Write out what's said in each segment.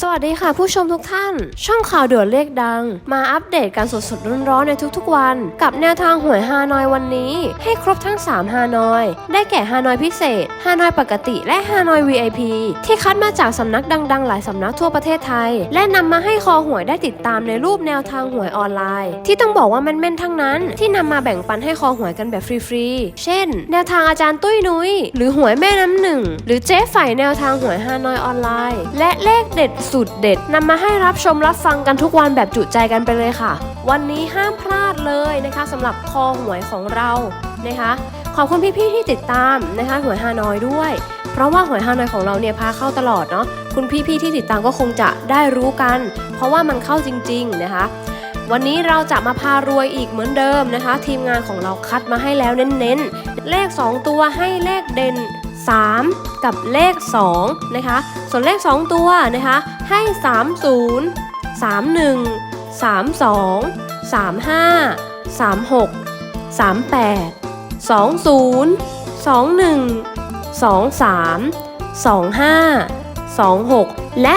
สวัสดีค่ะผู้ชมทุกท่าน ช่องข่าวด่วนเลขดัง มาอัปเดตการสดๆร้อนๆในทุกๆวัน กับแนวทางหวยฮานอยวันนี้ ให้ครบทั้ง 3 ฮานอย ได้แก่ฮานอยพิเศษ ฮานอยปกติและฮานอย VIP ที่คัดมาจากสำนักดังๆ หลายสำนักทั่วประเทศไทย และนำมาให้คอหวยได้ติดตามในรูปแนวทางหวยออนไลน์ ที่ต้องบอกว่ามันแม่นๆทั้งนั้น ที่นำมาแบ่งปันให้คอหวยกันแบบฟรีๆเช่น แนวทางอาจารย์ตุ้ยนุ้ยหรือหวยแม่น้ำหนึ่งหรือเจ๊ฝ่ายแนวทางหวยฮานอยออนไลน์ และเลขเด็ดสุดเด็ดนำมาให้รับชมรับฟังกันทุกวันแบบจุใจกันไปเลยค่ะ วันนี้ห้ามพลาดเลยนะคะสำหรับคอหวยของเรานะคะขอบคุณพี่ๆที่ติดตามนะคะหวยฮานอยด้วย เพราะว่าหวยฮานอยของเราเนี่ยพาเข้าตลอดเนาะคุณพี่ๆที่ติดตามก็คงจะได้รู้กัน เพราะว่ามันเข้าจริง ๆนะคะ วันนี้เราจะมาพารวยอีกเหมือนเดิมนะคะ ทีมงานของเราคัดมาให้แล้วเน้นๆ เลข 2 ตัวให้เลขเด่น 3 กับเลข2นะคะ ส่วนเลข 2 ตัวนะคะ ให้ 30 31 32 35 36 38 20 21 23 25 26 และ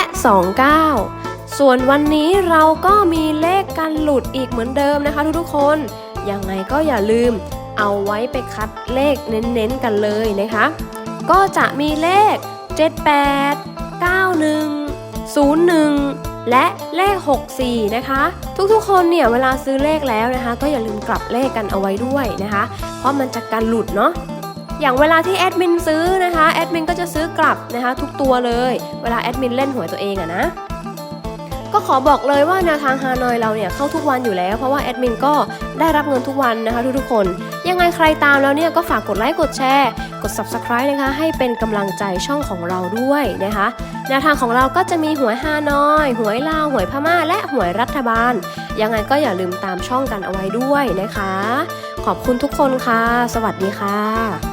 29 ส่วนวันนี้เราก็มีเลขกันหลุดอีกเหมือนเดิมนะคะทุกๆคน ยังไงก็อย่าลืมเอาไว้ไปคัดเลขเน้นๆกันเลยนะคะ ก็จะมีเลข 78 91 01 และเลข 64 นะคะ ทุกๆ คนเนี่ยเวลาซื้อเลขแล้วนะคะ ก็อย่าลืมกลับเลขกันเอาไว้ด้วยนะคะ เพราะมันจะกันหลุดเนาะอย่างเวลาที่แอดมินซื้อนะคะแอดมินก็จะซื้อกลับนะคะ ทุกตัวเลย เวลาแอดมินเล่นหวยตัวเองอะนะ ก็ขอบอกเลยว่าแนวทางฮานอยเราเนี่ยเข้าทุกวันอยู่แล้ว เพราะว่าแอดมินก็ได้รับเงินทุกวันนะคะทุกๆคน ยังไงใครตามแล้วเนี่ยก็ฝากกดไลค์กดแชร์ กด subscribe นะคะให้เป็นกำลังใจช่องของเราด้วยนะคะแนวทางของเราก็จะมีหวยฮานอยหวยลาวหวยพม่า และหวยรัฐบาล ยังไงก็อย่าลืมตามช่องกันเอาไว้ด้วยนะคะ ขอบคุณทุกคนค่ะ สวัสดีค่ะ